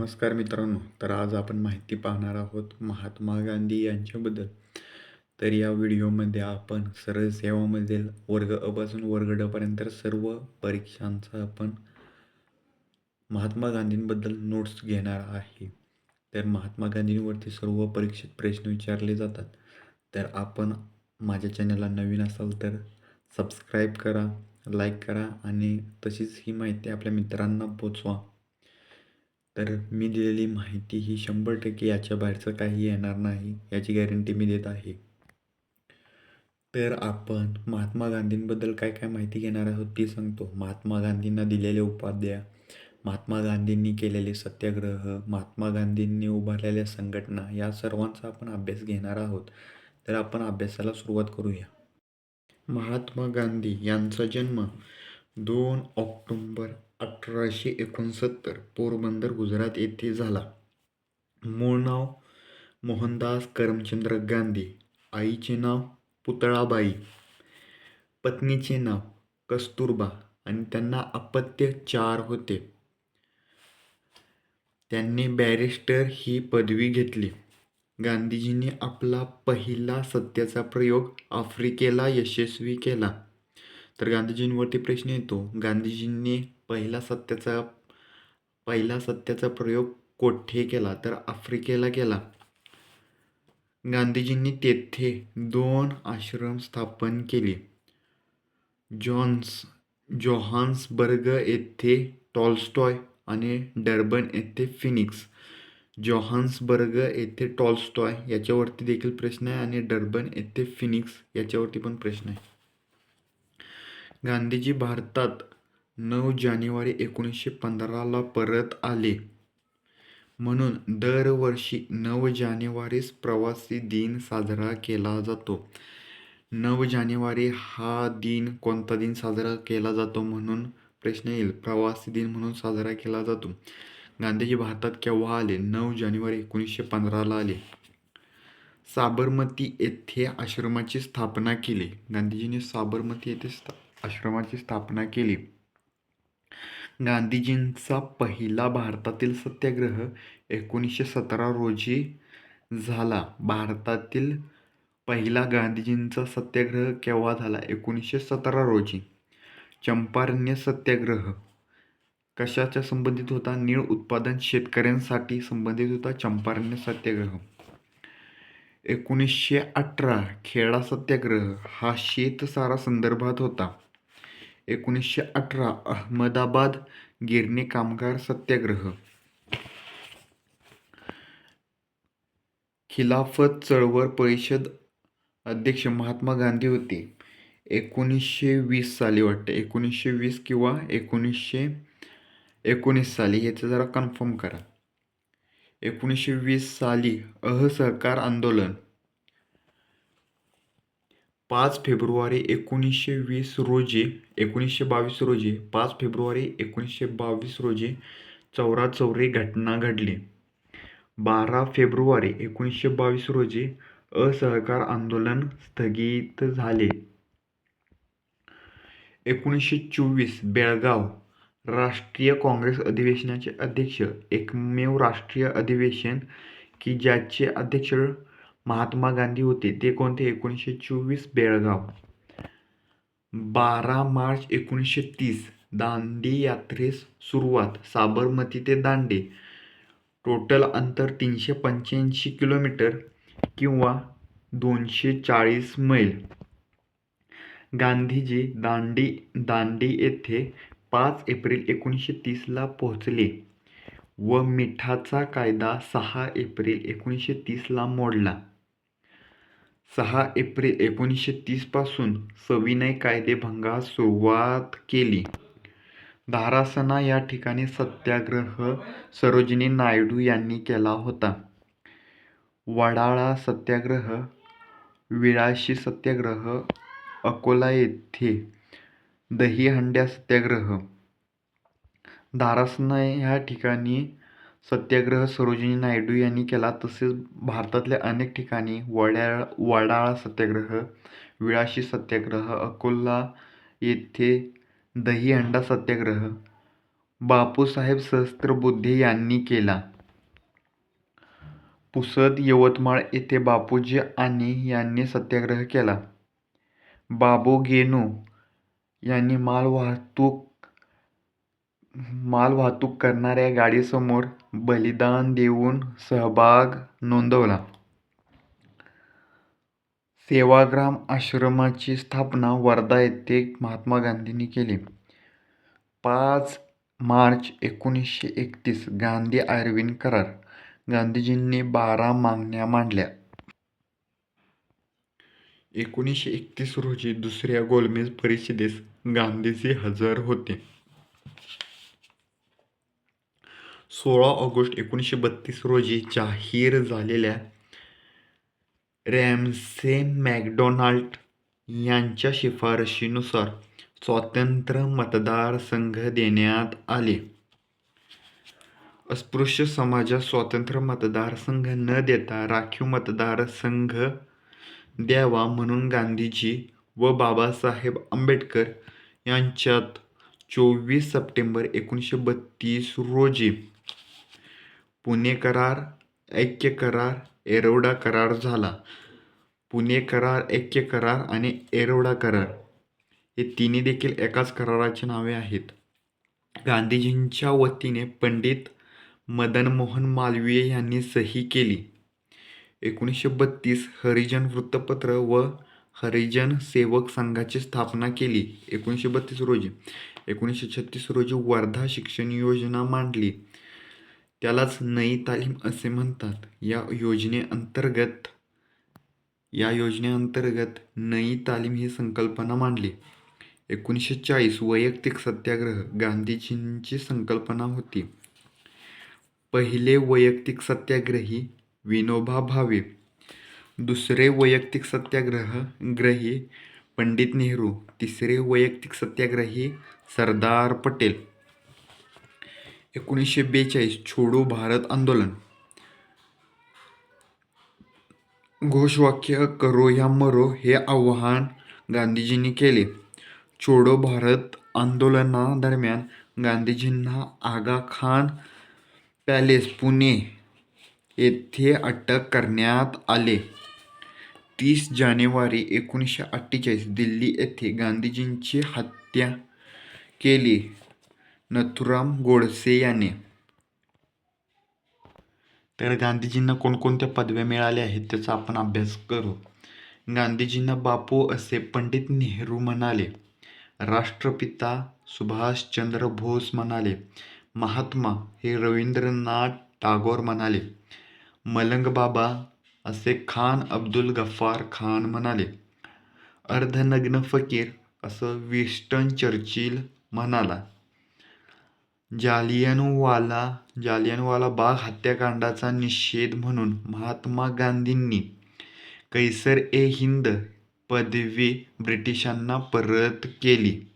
नमस्कार मित्रांनो तर आज आपण माहिती पाहणार आहोत महात्मा गांधी यांच्याबद्दल. तर या व्हिडिओमध्ये आपण सरळ सेवामधील वर्ग अपासून वर्ग डपर्यंत सर्व परीक्षांचा आपण महात्मा गांधींबद्दल नोट्स घेणार आहे. तर महात्मा गांधींवरती सर्व परीक्षेत प्रश्न विचारले जातात. तर आपण माझ्या चॅनलला नवीन असाल तर सबस्क्राईब करा लाईक करा आणि तशीच ही माहिती आपल्या मित्रांना पोचवा. तर मी दिलेली माहिती ही शंभर टक्के याच्या बाहेरचं काही येणार नाही याची गॅरंटी मी देत आहे. तर आपण महात्मा गांधींबद्दल काय काय माहिती घेणार आहोत ती सांगतो. महात्मा गांधींना दिलेले उपाध्याय महात्मा गांधींनी केलेले सत्याग्रह महात्मा गांधींनी उभारलेल्या संघटना या सर्वांचा आपण अभ्यास घेणार आहोत. तर आपण अभ्यासाला सुरुवात करूया. महात्मा गांधी यांचा जन्म दोन ऑक्टोंबर अठराशे एकोणसत्तर पोरबंदर गुजरात येथे झाला. मूळ नाव मोहनदास करमचंद्र गांधी. आईचे नाव पुतळाबाई. पत्नीचे नाव कस्तुरबा आणि त्यांना अपत्य चार होते. त्यांनी बॅरिस्टर ही पदवी घेतली. गांधीजींनी आपला पहिला सत्याचा प्रयोग आफ्रिकेला यशस्वी केला. तर गांधीजींवरती प्रश्न येतो. गांधीजींनी पहिला सत्याचा पहिला सत्याचा प्रयोग कोठे केला? तर आफ्रिकेला केला. गांधीजींनी तेथे दोन आश्रम स्थापन केले. जॉन्स जोहान्सबर्ग येथे टॉल्स्टॉय आणि डर्बन येथे फिनिक्स. जोहान्सबर्ग येथे टॉल्स्टॉय याच्यावरती देखील प्रश्न आहे आणि डर्बन येथे फिनिक्स याच्यावरती पण प्रश्न आहे. गांधीजी भारतात नऊ जानेवारी एकोणीसशे पंधराला परत आले. म्हणून दरवर्षी नऊ जानेवारीस प्रवासी दिन साजरा केला जातो. नऊ जानेवारी हा दिन कोणता दिन साजरा केला जातो म्हणून प्रश्न येईल. प्रवासी दिन म्हणून साजरा केला जातो. गांधीजी भारतात केव्हा आले? नऊ जानेवारी एकोणीसशे पंधराला आले. साबरमती येथे आश्रमाची स्थापना केली. गांधीजींनी साबरमती येथे स्था आश्रमाची स्थापना केली. गांधीजींचा पहिला भारतातील सत्याग्रह एकोणीसशे सतरा रोजी झाला. भारतातील पहिला गांधीजींचा सत्याग्रह केव्हा झाला? एकोणीसशे सतरा रोजी. चंपारण्य सत्याग्रह. कशाच्या संबंधित होता? नीळ उत्पादन शेतकऱ्यांसाठी संबंधित होता चंपारण्य सत्याग्रह. एकोणीसशे अठरा खेडा सत्याग्रह हा शेतसारा संदर्भात होता. एकोणीसशे अठरा अहमदाबाद गिरणी कामगार सत्याग्रह. खिलाफत चळवळ परिषद अध्यक्ष महात्मा गांधी होते. एकोणीसशे वीस साली वाटते. एकोणीसशे वीस किंवा एकोणीसशे एकोणीस साली याचं जरा कन्फर्म करा. एकोणीसशे वीस साली असहकार आंदोलन. पाच फेब्रुवारी एकोणीसशे वीस रोजी एकोणीसशे बावीस रोजी पाच फेब्रुवारी एकोणीसशे बावीस रोजी चौराचौरी घटना घडली. बारा फेब्रुवारी एकोणीसशे बावीस रोजी असहकार आंदोलन स्थगित झाले. एकोणीसशे चोवीस बेळगाव राष्ट्रीय काँग्रेस अधिवेशनाचे अध्यक्ष एकमेव राष्ट्रीय अधिवेशन की ज्याचे अध्यक्ष महात्मा गांधी होते. ते कोणते? एकोणीसशे चोवीस बेळगाव. बारा मार्च एकोणीसशे तीस. दांडी यात्रेस सुरुवात. साबरमती ते दांडे. टोटल अंतर तीनशे पंच्याऐंशी किलोमीटर किंवा दोनशे चाळीस मैल. गांधीजी दांडी दांडी येथे पाच एप्रिल एकोणीसशे तीसला पोहोचले. व मिठाचा कायदा सहा एप्रिल एकोणीसशे तीसला मोडला. सहा एप्रिल एकोणीसशे तीसपासून सविनय कायदेभंगास सुरुवात केली. धारासना या ठिकाणी सत्याग्रह सरोजिनी नायडू यांनी केला होता. वडाळा सत्याग्रह विळाशी सत्याग्रह अकोला येथे दहीहंड्या सत्याग्रह धारासणा ह्या ठिकाणी सत्याग्रह सरोजिनी नायडू यांनी केला तसेच भारतातल्या अनेक ठिकाणी वड्या वडाळा सत्याग्रह विळाशी सत्याग्रह अकोला येथे दहीहंडा सत्याग्रह बापूसाहेब सहस्त्रबुद्धे यांनी केला. पुसद, यवतमाळ येथे बापूजी आणि यांनी सत्याग्रह केला. बाबू गेनू यांनी मालवाहतूक करणाऱ्या गाडीसमोर बलिदान देऊन सहभाग नोंदवला. सेवाग्राम आश्रमाची स्थापना वर्धा येथे महात्मा गांधींनी केली. पाच मार्च एकोणीसशे एकतीस गांधी-अरविंद करार – गांधीजींनी बारा मागण्या मांडल्या. एकोणीसशे एकतीस रोजी दुसऱ्या गोलमेज परिषदेस गांधीजी हजर होते. सोळा ऑगस्ट एकोणीसशे बत्तीस रोजी जाहीर झालेल्या रॅमसे मॅकडोनाल्ड यांच्या शिफारशीनुसार स्वतंत्र मतदारसंघ देण्यात आले. अस्पृश्य समाजात स्वतंत्र मतदारसंघ न देता राखीव मतदारसंघ द्यावा म्हणून गांधीजी व बाबासाहेब आंबेडकर यांच्यात चोवीस सप्टेंबर एकोणीसशे बत्तीस रोजी पुणे करार, ऐक्य करार, एरोडा करार झाला. पुणे करार, ऐक्य करार आणि एरोडा करार हे तिन्ही देखील एकाच कराराची नावे आहेत. गांधीजींच्या वतीने पंडित मदन मोहन मालवीय यांनी सही केली. एकोणीसशे बत्तीस हरिजन वृत्तपत्र व हरिजन सेवक संघाची स्थापना केली. एकोणीसशे बत्तीस रोजी. एकोणीसशे छत्तीस रोजी वर्धा शिक्षण योजना मांडली. त्यालाच नई तालीम असे म्हणतात. या योजनेअंतर्गत या योजनेअंतर्गत नई तालीम ही संकल्पना मांडली. एकोणीसशे चाळीस वैयक्तिक सत्याग्रह गांधीजींची संकल्पना होती. पहिले वैयक्तिक सत्याग्रही विनोबा भावे, दुसरे वैयक्तिक सत्याग्रह ग्रही पंडित नेहरू, तिसरे वैयक्तिक सत्याग्रही सरदार पटेल. एकोणीसशे बेचाळीस छोडो भारत आंदोलन घोषवाक्य करो या मरो हे आव्हान गांधीजींनी केले. छोडो भारत आंदोलनादरम्यान गांधीजींना आगा खान पॅलेस, पुणे येथे अटक करण्यात आले. तीस जानेवारी एकोणीसशे अठ्ठेचाळीस दिल्ली येथे गांधीजींची हत्या केली नथुराम गोडसे याने. तर गांधीजींना कोणकोणत्या पदव्या मिळाल्या आहेत त्याचा आपण अभ्यास करू. गांधीजींना बापू असे पंडित नेहरू म्हणाले. राष्ट्रपिता सुभाषचंद्र बोस म्हणाले. महात्मा हे रवींद्रनाथ टागोर म्हणाले. मलंग बाबा असे खान अब्दुल गफार खान म्हणाले. अर्धनग्न फकीर असं विस्टन चर्चिल म्हणाला. जालियनवाला बाग हत्याकांडाचा निषेध म्हणून महात्मा गांधींनी कैसर-ए-हिंद पदवी ब्रिटिशांना परत केली.